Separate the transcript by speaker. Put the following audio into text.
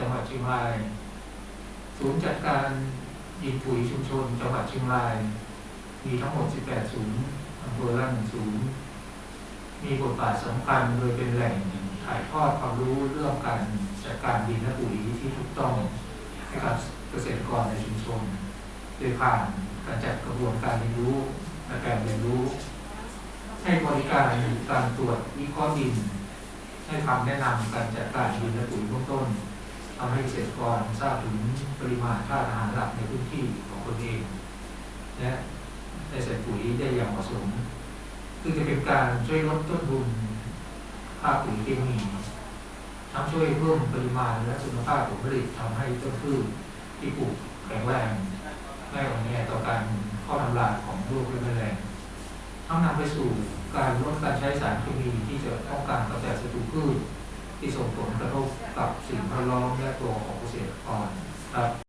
Speaker 1: จังหวัดเชียงราย ศูนย์จัดการดินปุ๋ยชุมชน จังหวัดเชียงราย มีทั้งหมด 18 ศูนย์อำเภอละหนึ่งศูนย์มีบทบาทสำคัญโดยเป็นแหล่งถ่ายทอดความรู้เรื่องการจัดการดินและปุ๋ยที่ถูกต้องให้กับเกษตรกรในชุมชน โดยผ่านการจัดกระบวนการเรียนรู้และการเรียนรู้ ให้บริการการตรวจวิเคราะห์ดิน ให้คำแนะนำการจัดการดินและปุ๋ยเบื้องต้น ทำให้เกษตรกรทราบถึงปริมาณธาตุอาหารหลักในพื้นที่ของตนเองและได้ใส่ปุ๋ยได้อย่างเหมาะสมคือจะเป็นการช่วยลดต้นทุนค่าปุ๋ยเคมีทั้งช่วยเพิ่มปริมาณและคุณภาพผลผลิตทำให้ต้นพืชที่ปลูกแข็งแรงไม่อ่อนแอต่อการข้อทำลายของโรคและแมลงทั้งนำไปสู่การลดการใช้สารเคมีที่จะต้องการกำจัดศัตรูพืชที่ส่งผลกระทบกับ ดล้อมและตัวของเกษตรกรครับ